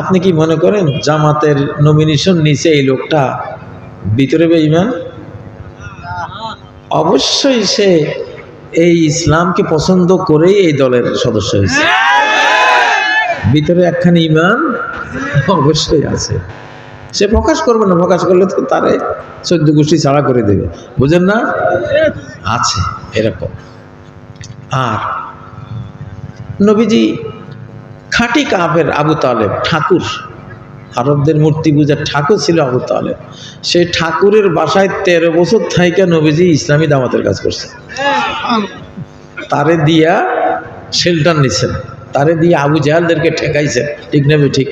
আপনি কি মনে করেন জামাতের নমিনেশন নিচে এই লোকটা ভিতরে বেঈমান? অবশ্যই সে এই ইসলামকে পছন্দ করেই এই দলের সদস্য হয়েছে। ভিতরে একখানি ইমান অবশ্যই আছে। সে প্রকাশ করবে না, প্রকাশ করলে তো তারে চোদ্দ গোষ্ঠী ছাড়া করে দেবে। বুঝেন না? আছে এরকম। আর নবীজি খাঁটি কাফের আবু তালেব, ঠাকুর। আরবদের মূর্তি পূজার ঠাকুর ছিল আবু তালেব। সেই ঠাকুরের বাসায় তেরো বছর থাইকা নবীজি ইসলামী দামাতের কাজ করছে তারে দিয়া শেল্টার নিছেন। তারে দিয়ে আবু জাহালদেরকে ঠেকাইছেন। ঠিক নেবে ঠিক?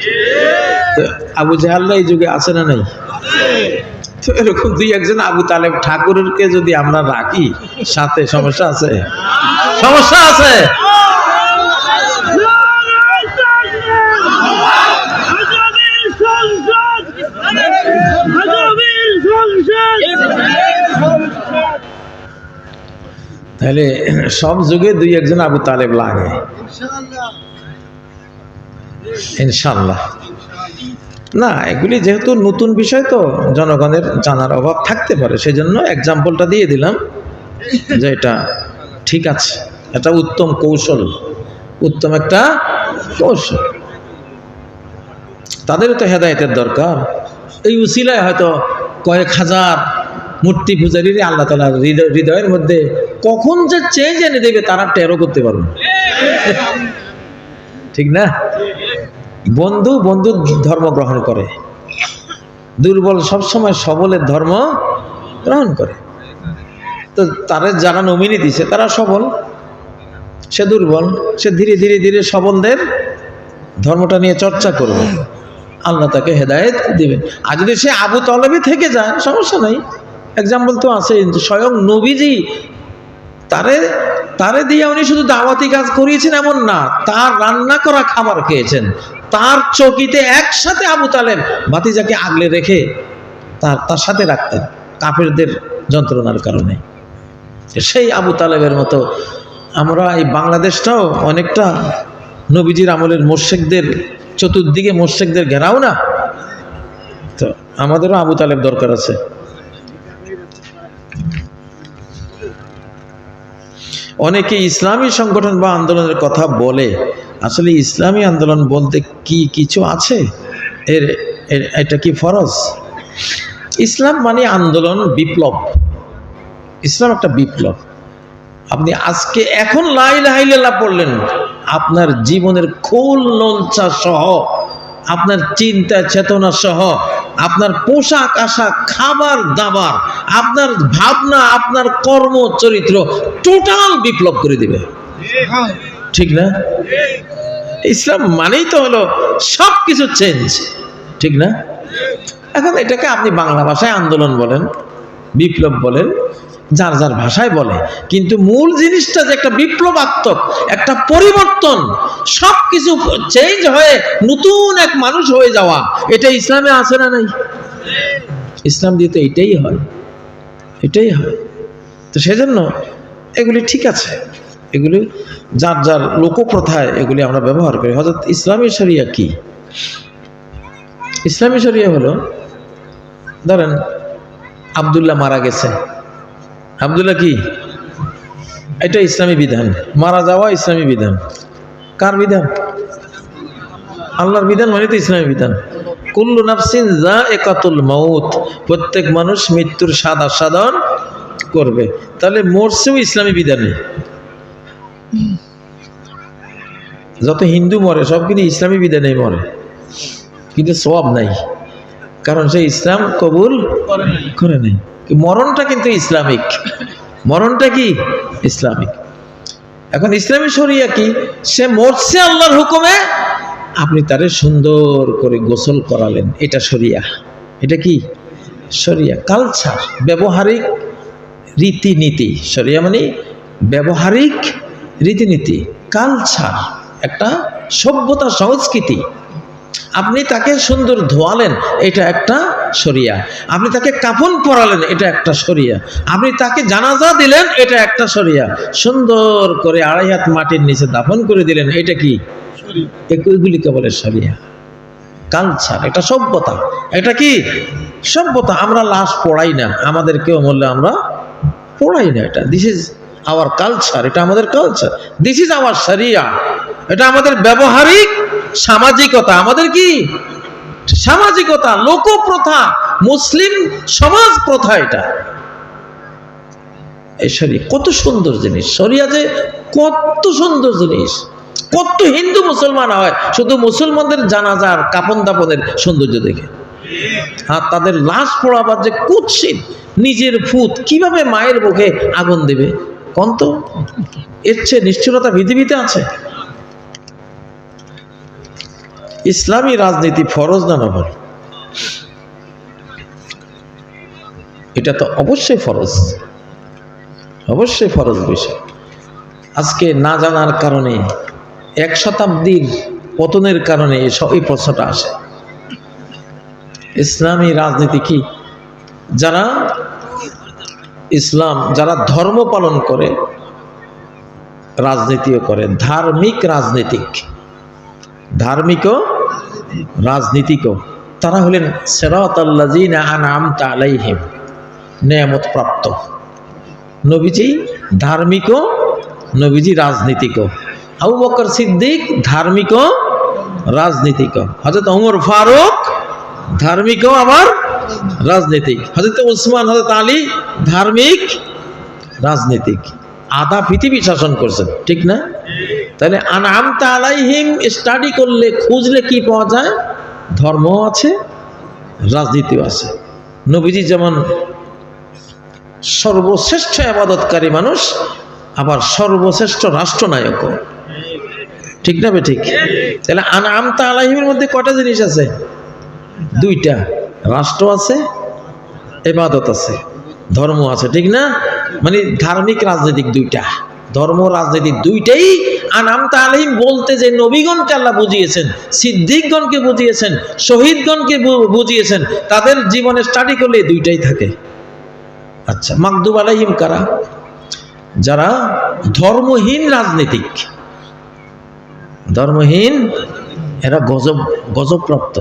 তো আবু জাহাল্লা এই যুগে আছে না নাই? তো এরকম দুই একজন আবু তালেব ঠাকুরকে যদি আমরা রাখি, সাথে সমস্যা আছে? সমস্যা আছে? তাহলে সব যুগে দুই একজন আবু তালেব লাগে। ইনশাল্লাহ না, এগুলি যেহেতু নতুন বিষয় তো, জনগণের জানার অভাব থাকতে পারে। সেই জন্য এক্সাম্পলটা দিয়ে দিলাম যে এটা ঠিক আছে। এটা উত্তম কৌশল। উত্তম একটা কৌশল। তাদেরও তো হেদায়তের দরকার। এই উসিলায় হয়তো কয়েক হাজার মূর্তি পূজারীর আল্লাহ হৃদয় হৃদয়ের মধ্যে কখন যে চেঞ্জ এনে দেবে তারা টেরো করতে পারবে ঠিক না? বন্ধু বন্ধু ধর্ম গ্রহণ করে। দুর্বল সবসময় সবলের ধর্ম গ্রহণ করে। তো তারা যারা নমিনি দিছে তারা সবল। সে দুর্বল, সে ধীরে ধীরে ধীরে সবলদের ধর্মটা নিয়ে চর্চা করবে। আল্লাহ তাকে হেদায়েত দিবেন। আর যদি সে আবু তলবি থেকে যায়, সমস্যা নাই। এক্সাম্পল তো আছে স্বয়ং নবীজি, তারে তারে দিয়ে উনি শুধু দাওয়াতি কাজ করিয়েছেন এমন না, তার রান্না করা খাবার খেয়েছেন। তার চকিতে একসাথে আবু তালেব ভাতিজাকে আগলে রেখে তার তার সাথে রাখতেন, কাফেরদের যন্ত্রণার কারণে। সেই আবু তালেবের মতো আমরা এই বাংলাদেশটাও অনেকটা নবীজির আমলের মোর্শেকদের চতুর্দিকে মোর্শেকদের ঘেরাও না? তো আমাদেরও আবু তালেব দরকার আছে। অনেকে ইসলামী সংগঠন বা আন্দোলনের কথা বলে। আসলে ইসলামী আন্দোলন বলতে কি কিছু আছে? এর এটা কি ফরজ? ইসলাম মানে আন্দোলন বিপ্লব। ইসলাম একটা বিপ্লব। আপনি আজকে এখন লাই লাইলা পড়লেন। আপনার জীবনের খোল লঞ্চা সহ, আপনার চিন্তা চেতনা সহ, আপনার পোশাক আশাক, খাবার দাবার, আপনার ভাবনা, আপনার কর্ম চরিত্র টোটাল বিপ্লব করে দিবে। ঠিক না? ইসলাম মানেই তো হলো সব কিছু চেঞ্জ ঠিক না? এখন এটাকে আপনি বাংলা ভাষায় আন্দোলন বলেন, বিপ্লব বলেন যার যার ভাষায় বলে। কিন্তু মূল জিনিসটা যে একটা বিপ্লবাত্মক, একটা পরিবর্তন সব কিছু চেঞ্জ হয়ে নতুন এক মানুষ হয়ে যাওয়া, এটা ইসলামে আছে না নাই? ইসলাম দিয়ে তো এটাই হয় এটাই হয়। তো সেজন্য এগুলি ঠিক আছে, এগুলি যার যার লোকপ্রথায় এগুলি আমরা ব্যবহার করি। হজরত ইসলামী শরিয়া কি? ইসলামী শরিয়া হলো, ধরেন আবদুল্লাহ মারা গেছে আবদুল্লাহ কি? এটা ইসলামী বিধান। মারা যাওয়া ইসলামী বিধান। কার বিধান? আল্লাহর বিধান মানে তো ইসলামী বিধান। কুল্লু নাফসিন যা একাতুল মাউত। প্রত্যেক মানুষ মৃত্যুর স্বাদ আস্বাদন করবে। তাহলে মরছেও ইসলামী বিধানে যত হিন্দু মরে, সব কিন্তু ইসলামী বিধানে মরে। কিন্তু সব নাই। কারণ সে ইসলাম কবুল করে নেই। মরণটা কিন্তু ইসলামিক। মরণটা কি? ইসলামিক। এখন ইসলামী শরিয়া কি? সে মরছে আল্লাহর হুকুমে, আপনি তারে সুন্দর করে গোসল করালেন। এটা শরিয়া। এটা কি? শরিয়া। কালচার, ব্যবহারিক রীতিনীতি। শরিয়া মানে ব্যবহারিক রীতিনীতি। কালচার, একটা সভ্যতা সংস্কৃতি। আপনি তাকে সুন্দর ধোয়ালেন এটা একটা শরিয়া। আপনি তাকে কাফন পরালেন এটা একটা শরিয়া। আপনি তাকে জানাজা দিলেন এটা একটা শরিয়া। সুন্দর করে আড়াই হাত মাটির নিচে দাফন করে দিলেন এটা কি? এগুলিকে বলে শরিয়া। কালচার এটা সভ্যতা। এটা কি? সভ্যতা। আমরা লাশ পড়াই না। আমাদের কেউ বললে আমরা পড়াই না এটা। দিস ইজ আওয়ার কালচার এটা আমাদের কালচার দিস ইজ আওয়ার সারিয়া এটা আমাদের ব্যবহারিক সামাজিকতা, আমাদের কি? সামাজিকতা, লোকপ্রথা, মুসলিম সমাজ প্রথা এটা। কত সুন্দর জিনিস। শরিয়া যে কত সুন্দর জিনিস। কত হিন্দু মুসলমান হয়, শুধু মুসলমানদের জানাজার কাপন দাপনের সৌন্দর্য দেখে। আর তাদের লাশ পড়াবার যে কুৎসিত নিজের ফুত কীভাবে মায়ের মুখে আগুন দেবে? কন্ত? এর চেয়ে নিষ্ঠুরতা পৃথিবীতে আছে। ইসলামী রাজনীতি ফরজ না নফল এটা তো অবশ্যই ফরজ। অবশ্যই ফরজ বিষয়। আজকে না জানার কারণে, এক শতাব্দীর পতনের কারণে এই প্রশ্নটা আসে। ইসলামী রাজনীতি কি? যারা ইসলাম, যারা ধর্ম পালন করে, রাজনীতিও করে। ধার্মিক রাজনীতিক। ধার্মিকও রাজনীতিকও। তারা হলেন সেরাত প্রাপ্ত নবীজি ধার্মিকও, নবীজি রাজনীতিকও। আবু বকর সিদ্দিক ধার্মিকও, রাজনীতিকও। হজরত ওমর ফারুক ধার্মিকও, আবার রাজনীতিক। হজরত উসমান হজরত আলী ধার্মিক, রাজনীতিক। আধা পৃথিবী শাসন করছেন, ঠিক না? তাহলে আনআমতা আলাইহিম স্টাডি করলে, খুঁজলে কি পাওয়া যায়? ধর্ম আছে, রাজনীতিও আছে। নবীজি যেমন সর্বশ্রেষ্ঠ আবাদতকারী মানুষ, আবার সর্বশ্রেষ্ঠ রাষ্ট্রনায়ক ঠিক না ঠিক তাহলে আনআমতা আলাইহিমের মধ্যে কটা জিনিস আছে? দুইটা, রাষ্ট্র আছে, এবাদত আছে, ধর্ম আছে, ঠিক না? মানে ধার্মিক রাজনৈতিক দুইটা, ধর্ম রাজনীতি দুইটাই। আনামতা আলিম বলতে যে নবীগণকে আল্লাহ বুঝিয়েছেন, সিদ্দিকগণকে বুঝিয়েছেন, শহীদগণকে বুঝিয়েছেন, তাদের জীবনে স্টাডি করলে দুইটাই থাকে। আচ্ছা মাকদুব আলাইহিম কারা? যারা ধর্মহীন রাজনীতিক। ধর্মহীন, এরা গজব, গজবপ্রাপ্ত।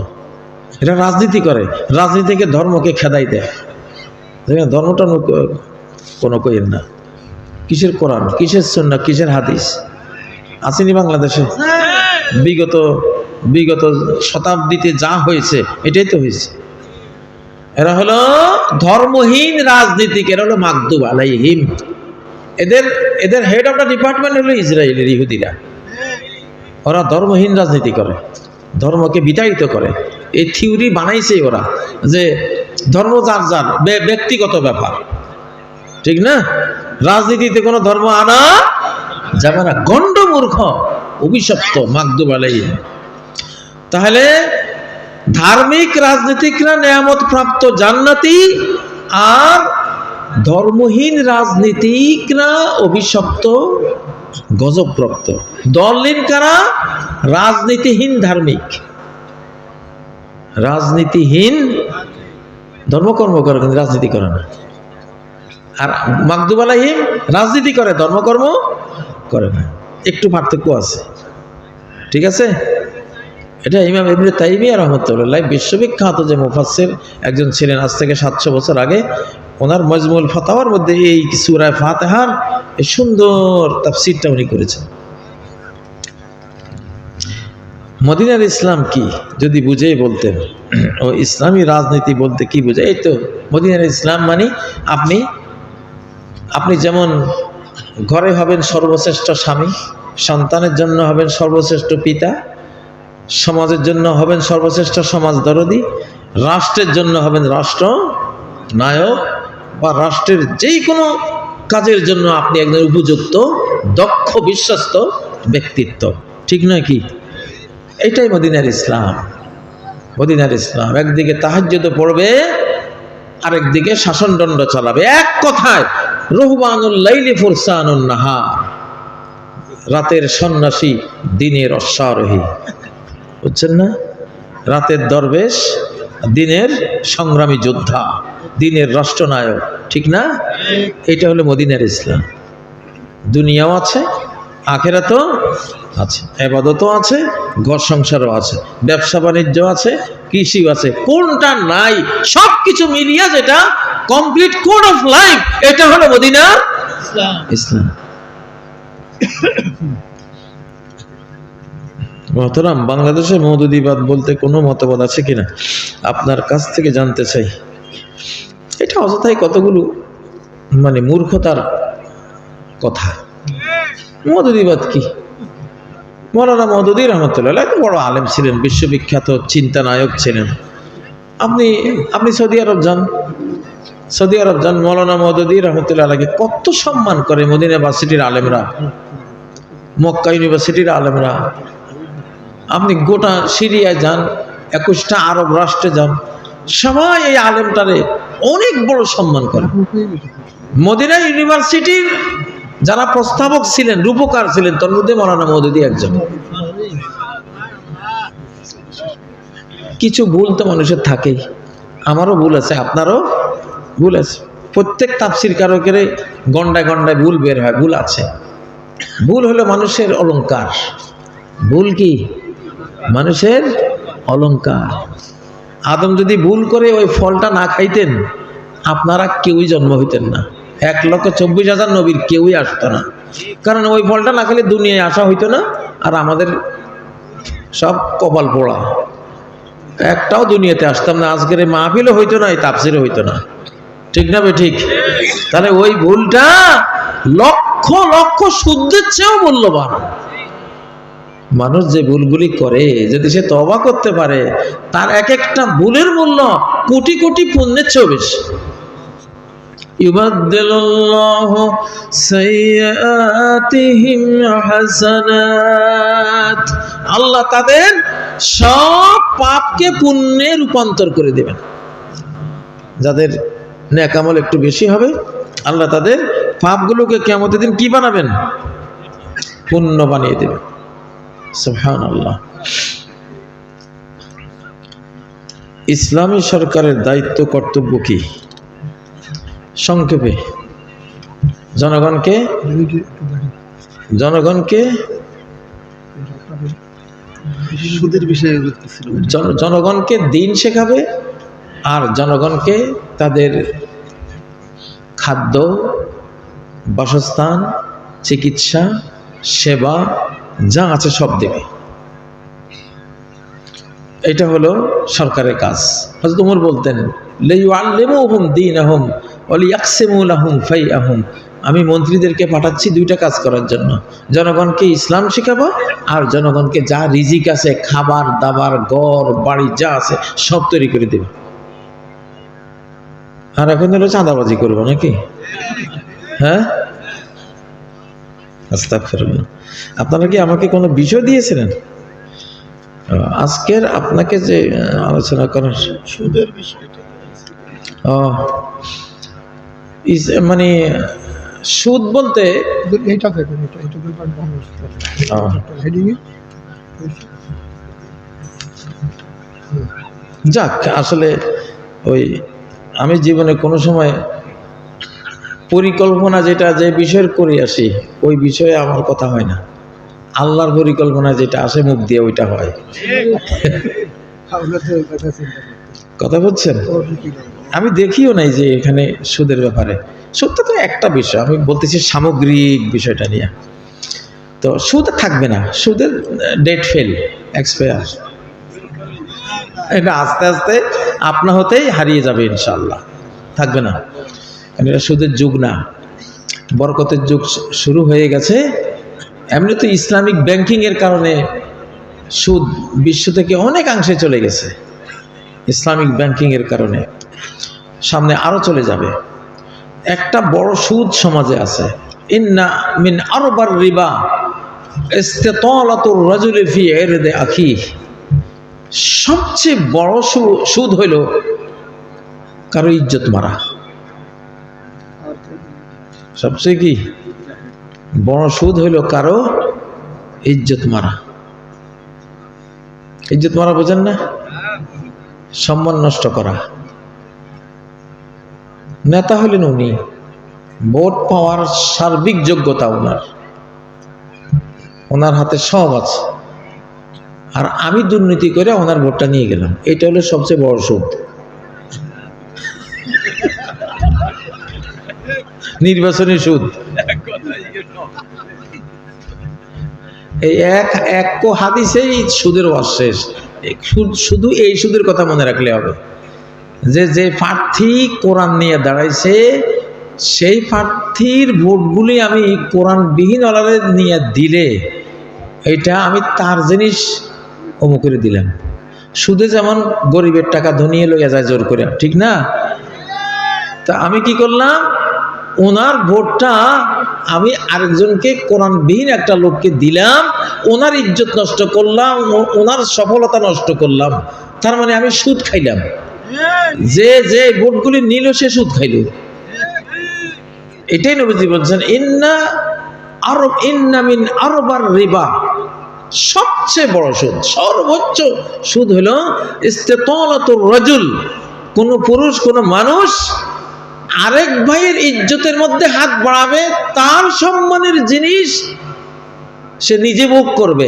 এরা রাজনীতি করে, রাজনীতিকে ধর্মকে খেদাই দেয়। ধর্মটা কইেন না। কিসের কোরআন? কিসের সন্না কিসের হাদিস? আসেনি বাংলাদেশে? বিগত বিগত শতাব্দীতে যা হয়েছে, এটাই তো হয়েছে। এরা হলো ধর্মহীন রাজনীতিক, এরা হলো মাকদুব আলাইহিম। এদের এদের হেড অফ দ্য ডিপার্টমেন্ট হলো ইসরায়েলের ইহুদিরা। ওরা ধর্মহীন রাজনীতি করে, ধর্মকে বিতাড়িত করে। এই থিওরি বানাইছে ওরা যে ধর্ম যার যার, ব্যক্তিগত ব্যাপার। ঠিক না? রাজনীতিতে কোনো ধর্ম আনা যাবে না। গণ্ড মূর্খ, অভিশপ্ত মাকদুব তাহলে ধার্মিক রাজনীতিকরা নেয়ামত প্রাপ্ত জান্নাতি আর ধর্মহীন রাজনীতিকরা অভিশপ্ত গজবপ্রাপ্ত। দলহীন কারা? রাজনীতিহীন ধার্মিক। রাজনীতিহীন ধর্মকর্ম করে কিন্তু রাজনীতি করে না। আর মাকদুব আলাহিম রাজনীতি করে, ধর্মকর্ম করে না। একটু পার্থক্য আছে। ঠিক আছে? এটা ইমাম ইবনে তাইমিয়া রহমতুল্লাহ বিশ্ববিখ্যাত যে মুফাসসির একজন ছিলেন, আজ থেকে সাতশো বছর আগে, ওনার মজমুল ফাতাওয়ার মধ্যে এই সুরায় ফাতেহার এই সুন্দর তাফসিরটা উনি করেছেন। মদিনার ইসলাম কি, যদি বুঝেই বলতেন। ও ইসলামী রাজনীতি বলতে কি বোঝায়? এই তো, মদিনার ইসলাম মানে আপনি আপনি যেমন ঘরে হবেন সর্বশ্রেষ্ঠ স্বামী, সন্তানের জন্য হবেন সর্বশ্রেষ্ঠ পিতা, সমাজের জন্য হবেন সর্বশ্রেষ্ঠ সমাজ দরদি, রাষ্ট্রের জন্য হবেন রাষ্ট্র নায়ক বা রাষ্ট্রের যেই কোনো কাজের জন্য আপনি একজন উপযুক্ত, দক্ষ, বিশ্বস্ত ব্যক্তিত্ব। ঠিক নয় কি? এটাই মদিনার ইসলাম। মদিনার ইসলাম। একদিকে তাহাজ্যত পড়বে, আরেকদিকে শাসনদণ্ড চালাবে। এক কথায় নাহা রাতের সন্ন্যাসী দিনের অশ্বারোহী। বুঝছেন না? রাতের দরবেশ, দিনের সংগ্রামী যোদ্ধা, দিনের রাষ্ট্রনায়ক, ঠিক না? এটা হলো মদিনার ইসলাম। দুনিয়াও আছে আখেরা তো আছে, এবাদতও আছে, ঘর সংসারও আছে ব্যবসা বাণিজ্য আছে, কৃষিও আছে, কোনটা নাই? সব কিছু মিলিয়ে যেটা কমপ্লিট কোড অফ লাইফ এটা হলো মদিনার ইসলাম। মহতরাম, বাংলাদেশে মৌদুদিবাদ বলতে কোনো মতবাদ আছে কিনা? আপনার কাছ থেকে জানতে চাই। এটা অযথাই কতগুলো মানে মূর্খতার কথা। মৌদুদিবাদ কি? মৌলানা মৌদুদি রহমতুল্লাহ বড় আলেম ছিলেন, বিশ্ববিখ্যাত চিন্তানায়ক ছিলেন। আপনি আপনি সৌদি আরব যান। সৌদি আরব যান মৌলানা মৌদুদি রহমতুল্লাহ আলাকে কত সম্মান করে মদিনা ইউনিভার্সিটির আলেমরা, মক্কা ইউনিভার্সিটির আলেমরা। আপনি গোটা সিরিয়ায় যান, একুশটা আরব রাষ্ট্রে যান, সবাই এই আলেমটারে অনেক বড় সম্মান করে। মদিনা ইউনিভার্সিটির যারা প্রস্তাবক ছিলেন, রূপকার ছিলেন তার মধ্যে মৌলানা মৌদুদি একজন। কিছু ভুল তো মানুষের থাকেই। আমারও ভুল আছে, আপনারও? ভুল আছে। প্রত্যেক তাপসির কারকের গন্ডায় গন্ডায় ভুল বের হয়, ভুল আছে। ভুল হলো মানুষের অলংকার। ভুল কি? মানুষের অলংকার। আদম যদি ভুল করে ওই ফলটা না খাইতেন, আপনারা কেউই জন্ম হইতেন না। এক লক্ষ চব্বিশ হাজার নবীর কেউই আসতো না। কারণ ওই ফলটা না খেলে দুনিয়ায় আসা হইতো না, আর আমাদের সব কপাল পোড়া। একটাও দুনিয়াতে আসতাম না। আজকের মাহফিলও হইতো না, এই তাপসিরও হইতো না। ঠিক না বে ঠিক তাহলে ওই ভুলটা লক্ষ লক্ষ শুদ্ধের চেয়েও মূল্যবান মানুষ যে ভুলগুলি করে যদি সে তবা করতে পারে তার এক একটা ভুলের মূল্য কোটি কোটি পুণ্যের চেয়েও বেশি يبدل الله سيئاتهم حسنات আল্লাহ তাদের সব পাপকে পুণ্যে রূপান্তর করে দেবেন যাদের ন্যাকামল একটু বেশি হবে আল্লাহ তাদের পাপগুলোকে কেমতের দিন কি বানাবেন? পুণ্য বানিয়ে দেবেন আল্লাহ ইসলামী সরকারের দায়িত্ব কর্তব্য কি? সংক্ষেপে। জনগণকে জনগণকে সুদের বিষয়ে জনগণকে দিন শেখাবে আর জনগণকে তাদের খাদ্য, বাসস্থান, চিকিৎসা, সেবা, যা আছে সব দেবে। এটা হলো সরকারের কাজ। হজরত উমর বলতেন আল্লেমুহুম দিন আহম অলি ইয়াকসেমুল আহম ফাই আহম আমি মন্ত্রীদেরকে পাঠাচ্ছি দুইটা কাজ করার জন্য। জনগণকে ইসলাম শেখাবো আর জনগণকে যা রিজিক আছে, খাবার, দাবার ঘর বাড়ি যা আছে সব তৈরি করে দেবে। আর এখন হলো চাঁদাবাজি করব নাকি? হ্যাঁ? আপনারা কি আমাকে কোনো বিষয় দিয়েছিলেন? আজকের আপনাকে যে আলোচনা করার সুদের বিষয়টা ও মানে সুদ বলতে এইটা দেখুন এটা এটা দুইবার হেডিং যাক আসলে ওই আমি জীবনে কোনো সময় পরিকল্পনা যেটা যে বিষয়ের করে আসি, ওই বিষয়ে আমার কথা হয় না। আল্লাহর পরিকল্পনা যেটা আসে, মুখ দিয়ে ওইটা হয়। কথা বলছেন? আমি দেখিও নাই যে এখানে সুদের ব্যাপারে। সুদ তো একটা বিষয়, আমি বলতেছি সামগ্রিক বিষয়টা নিয়ে। তো সুদ থাকবে না, সুদের ডেট ফেল, এক্সপায়ার। এটা আস্তে আস্তে আপনা হতেই হারিয়ে যাবে ইনশাল্লাহ থাকবে না। এটা সুদের যুগ না। বরকতের যুগ শুরু হয়ে গেছে। এমনি তো ইসলামিক ব্যাংকিংয়ের কারণে সুদ বিশ্ব থেকে অনেকাংশে চলে গেছে। ইসলামিক ব্যাংকিংয়ের কারণে। সামনে আরও চলে যাবে। একটা বড় সুদ সমাজে আছে। ইন্না মিন আরবার রিবা। ইস্তেতালাতুর রাজুলি ফি ইরদে আখি সবচেয়ে বড় সুদ হইল কারও ইজ্জত মারা। সবচেয়ে কি? বড় সুদ হইল কারও ইজ্জত মারা। ইজ্জত মারা বোঝেন না? সম্মান নষ্ট করা। নেতা হলেন উনি। ভোট পাওয়ার সার্বিক যোগ্যতা ওনার। ওনার হাতে সব আছে। আর আমি দুর্নীতি করে ওনার ভোটটা নিয়ে গেলাম। এটা হলো সবচেয়ে বড় সুদ। নির্বাচনী সুদ। এই এক এক কো হাদিসেই সুদের ওয়াজ শেষ। শুধু এই সুদের কথা মনে রাখলে হবে। যে যে প্রার্থী কোরআন নিয়ে দাঁড়াইছে, সেই প্রার্থীর ভোটগুলি আমি কোরআনবিহীন অলারে নিয়ে দিলে, এটা আমি তার জিনিস অমুকের দিলাম। সুদে যেমন গরিবের টাকা ধনিয়ে লইয়া যায় জোর করে, ঠিক না? তা আমি কি করলাম? ওনার ভোটটা আমি আরেকজনকে, কোরআনবিহীন একটা লোককে দিলাম, ওনার ইজ্জত নষ্ট করলাম ওনার সফলতা নষ্ট করলাম। তার মানে আমি সুদ খাইলাম। যে যে ভোটগুলি নিল সে সুদ খাইল। এটাই নবীজি বলছেন, ইন্না আরব, ইন্না মিন আরবার রিবা। সবচেয়ে বড় সুদ, সর্বোচ্চ সুদ হল ইস্তেতলাতুর রজুল। কোন পুরুষ, কোন মানুষ আরেক ভাইয়ের ইজ্জতের মধ্যে হাত বাড়াবে, তার সম্মানের জিনিস সে নিজে ভোগ করবে।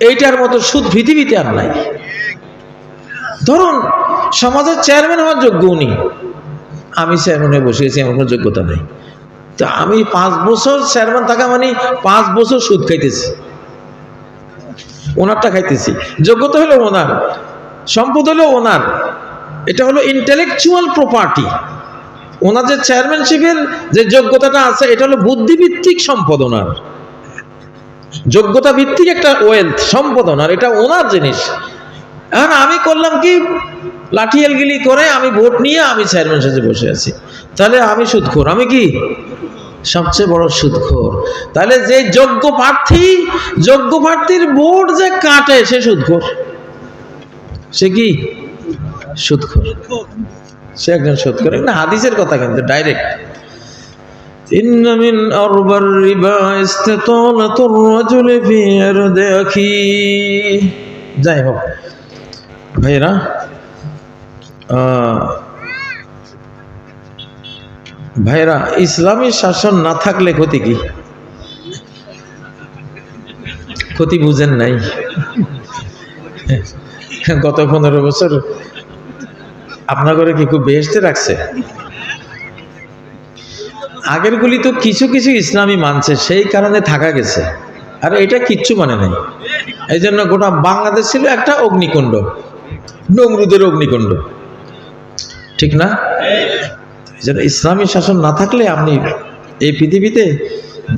এইটার মতো সুদ পৃথিবীতে আর নাই। ধরুন, সমাজের চেয়ারম্যান হওয়ার যোগ্য উনি। আমি চেয়ারম্যানে বসেছি আমার কোনো যোগ্যতা নেই। তো আমি পাঁচ বছর চেয়ারম্যান থাকা মানে পাঁচ বছর সুদ খাইতেছি। ওনারটা খাইতেছি। যোগ্যতা হলো ওনার, সম্পদ হলো ওনার। এটা হলো ইন্টেলেকচুয়াল প্রপার্টি ওনার যে চেয়ারম্যানশিপের যে যোগ্যতাটা আছে, এটা হলো বুদ্ধিভিত্তিক সম্পদ ওনার। যোগ্যতা ভিত্তিক একটা ওয়েলথ সম্পদ ওনার। এটা ওনার জিনিস। এখন আমি করলাম কি? লাঠিয়ালগিলি করে আমি ভোট নিয়ে আমি চেয়ারম্যান সাথে বসে আছি তাহলে আমি সুদখোর আমি কি সবচেয়ে বড় সুদখোর তাহলে যে যোগ্য প্রার্থী যোগ্য প্রার্থীর ভোট যে কাটে সে সুদখোর সে কি সুদখোর সে একজন সুদখোর না হাদিসের কথা কিন্তু ডাইরেক্ট إن من أربى الربا استطالة الرجل في أرض أخيه যাই হোক ভাইরা আহ, ভাইরা ইসলামী শাসন না থাকলে ক্ষতি কি? ক্ষতি বুঝেন নাই। গত পনেরো বছর আপনার ঘরে কি খুব বেহেস্তে রাখছে? আগের গুলি তো কিছু কিছু ইসলামী মানছে, সেই কারণে থাকা গেছে। আর, এটা কিচ্ছু মানে নাই। এই জন্য গোটা বাংলাদেশ ছিল একটা অগ্নিকুণ্ড নমরুদের অগ্নিকুণ্ড। ঠিক না? ইসলামী শাসন না থাকলে আপনি এই পৃথিবীতে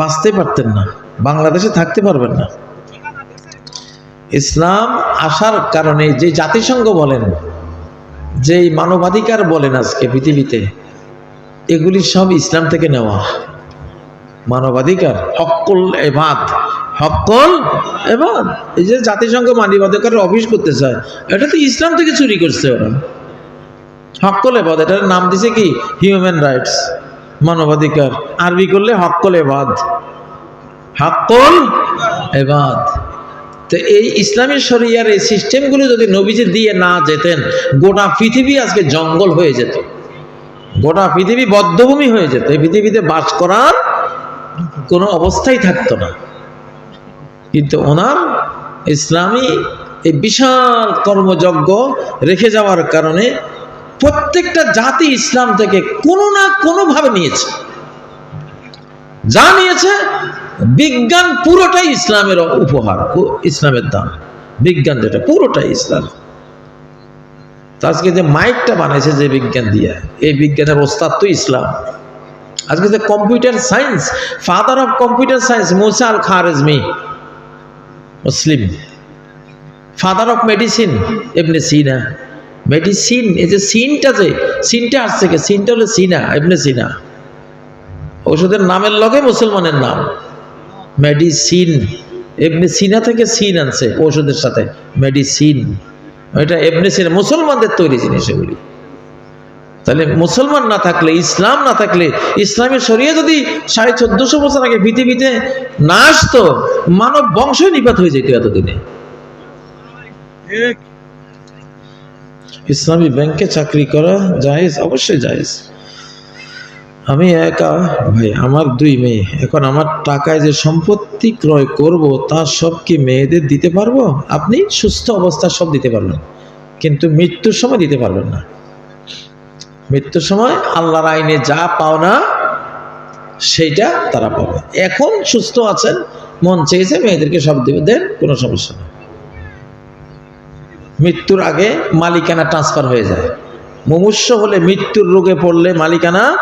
বাঁচতে পারতেন না, বাংলাদেশে থাকতে পারবেন না। ইসলাম আসার কারণে যে জাতিসংঘ বলেন যে মানবাধিকার বলেন আজকে পৃথিবীতে, এগুলি সব ইসলাম থেকে নেওয়া। মানবাধিকার হকল এবাদ হকল এবাদ। এই যে জাতিসংঘ মানবাধিকারের অফিস করতে চায়, এটা তো ইসলাম থেকে চুরি করছে ওরা। এবাদ এটার নাম দিছে কি? হিউম্যান রাইটস মানবাধিকার। আরবি করলে হকল এবাদ হকল এবাদ তো এই ইসলামী শরিয়ার এই সিস্টেমগুলো যদি নবীজি দিয়ে না যেতেন, গোটা পৃথিবী আজকে জঙ্গল হয়ে যেত। গোটা পৃথিবী বদ্ধভূমি হয়ে যেত। এই পৃথিবীতে বাস করার কোনো অবস্থাই থাকতো না। কিন্তু ওনার ইসলামী এই বিশাল কর্মযজ্ঞ রেখে যাওয়ার কারণে প্রত্যেকটা জাতি ইসলাম থেকে কোনো না কোনোভাবে নিয়েছে। যা নিয়েছে, বিজ্ঞান পুরোটাই ইসলামের উপহার ইসলামের দান। বিজ্ঞান যেটা, পুরোটাই ইসলাম। আজকে যে মাইকটা বানাইছে যে বিজ্ঞান দিয়ে, এই বিজ্ঞানের ওস্তাদ তো ইসলাম। আজকে যে computer science father of computer science, মুসা আল খারেজমি মুসলিম। ফাদার অফ মেডিসিন এমনি সিনা। মেডিসিন, এই যে সিনটা যে, সিনটা আসছে কে সিনটা হলো সিনা এমনি সিনা। ওষুধের নামের লগে মুসলমানের নাম। মেডিসিন এমনি সিনা থেকে সিন আনছে ওষুধের সাথে, মেডিসিন। এটা এমনি সিনা, মুসলমানদের তৈরি জিনিস এগুলি। তাহলে মুসলমান না থাকলে, ইসলাম না থাকলে, ইসলামের শরিয়া যদি সাড়ে চোদ্দশো বছর আগে পৃথিবীতে না আসতো, মানব বংশই নিপাত হয়ে যেত এতদিনে। ইসলামী ব্যাংকে চাকরি করা জায়েজ? অবশ্যই জায়েজ। আমি একা, ভাই, আমার দুই মেয়ে। এখন আমার টাকায় যে সম্পত্তি ক্রয় করব, তা সব কি মেয়েদের দিতে পারব? আপনি সুস্থ অবস্থা সব দিতে পারবেন। কিন্তু মৃত্যুর সময় দিতে পারবেন না। মৃত্যুর সময় আল্লাহর আইনে যা পাও না সেইটা তারা পাবে। এখন সুস্থ আছেন, মন চেয়েছে, মেয়েদেরকে সব দেবে দেন কোনো সমস্যা নেই। মৃত্যুর আগে মালিকানা ট্রান্সফার হয়ে যায়। মুমূর্ষ হলে মৃত্যুর রোগে পড়লে মালিকানা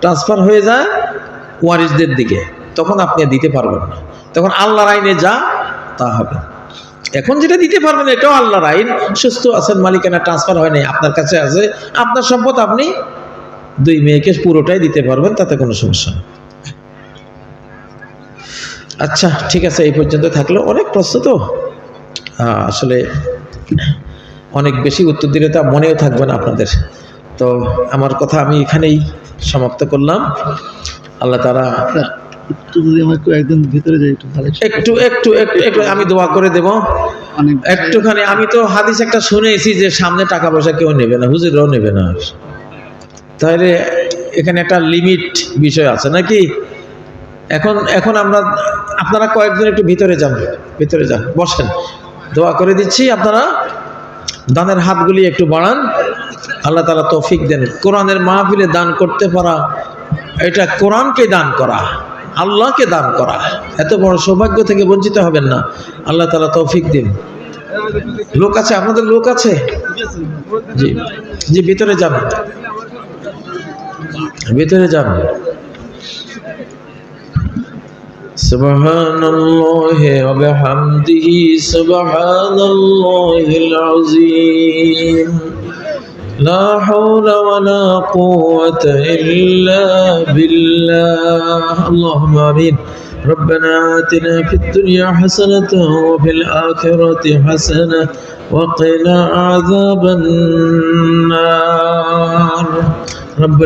ট্রান্সফার হয়ে যায় ওয়ারিসদের দিকে। তখন আপনি দিতে পারবেন না। তখন আল্লাহর আইনে যা, তা হবে। এখন যেটা দিতে পারবেন, এটাও আল্লাহর আইন। সুস্থ আছেন, মালিকানা ট্রান্সফার হয় নাই, আপনার কাছে আছে, আপনার সম্পদ আপনি দুই মেয়েকে পুরোটাই দিতে পারবেন, তাতে কোনো সমস্যা নেই। আচ্ছা ঠিক আছে, এই পর্যন্ত থাকল। অনেক প্রশ্ন তো? আসলে অনেক বেশি উত্তর দিলে তা মনেও থাকবে না আপনাদের। তো আমার কথা আমি এখানেই সমাপ্ত করলাম। আল্লাহ তারা ভিতরে যাই একটু একটু একটু আমি দোয়া করে দেব। একটুখানি আমি তো হাদিস একটা শুনেছি যে সামনে টাকা পয়সা কেউ নেবে না হুজুররাও নেবে না। তাহলে এখানে একটা লিমিট বিষয় আছে নাকি? এখন এখন আমরা আপনারা কয়েকজন একটু ভিতরে যান ভিতরে যান বসেন। দোয়া করে দিচ্ছি, আপনারা দানের হাতগুলি একটু বাড়ান। আল্লাহ তালা তৌফিক দেন। কোরআনের মাহফিলে দান করতে পারা, এটা কোরআনকে দান করা, আল্লাহকে দান করা, এত বড় সৌভাগ্য থেকে বঞ্চিত হবেন না। আল্লাহ তালা তৌফিক দিন। লোক আছে? আপনাদের লোক আছে? জি। জি, ভিতরে যান। ভিতরে যান। سبحان الله وبحمده سبحان الله العظيم. لا حول ولا قوة إلا بالله. اللهم آمين. ربنا آتنا في الدنيا حسنة وفي الآخرة حسنة وقنا عذاب النار. رب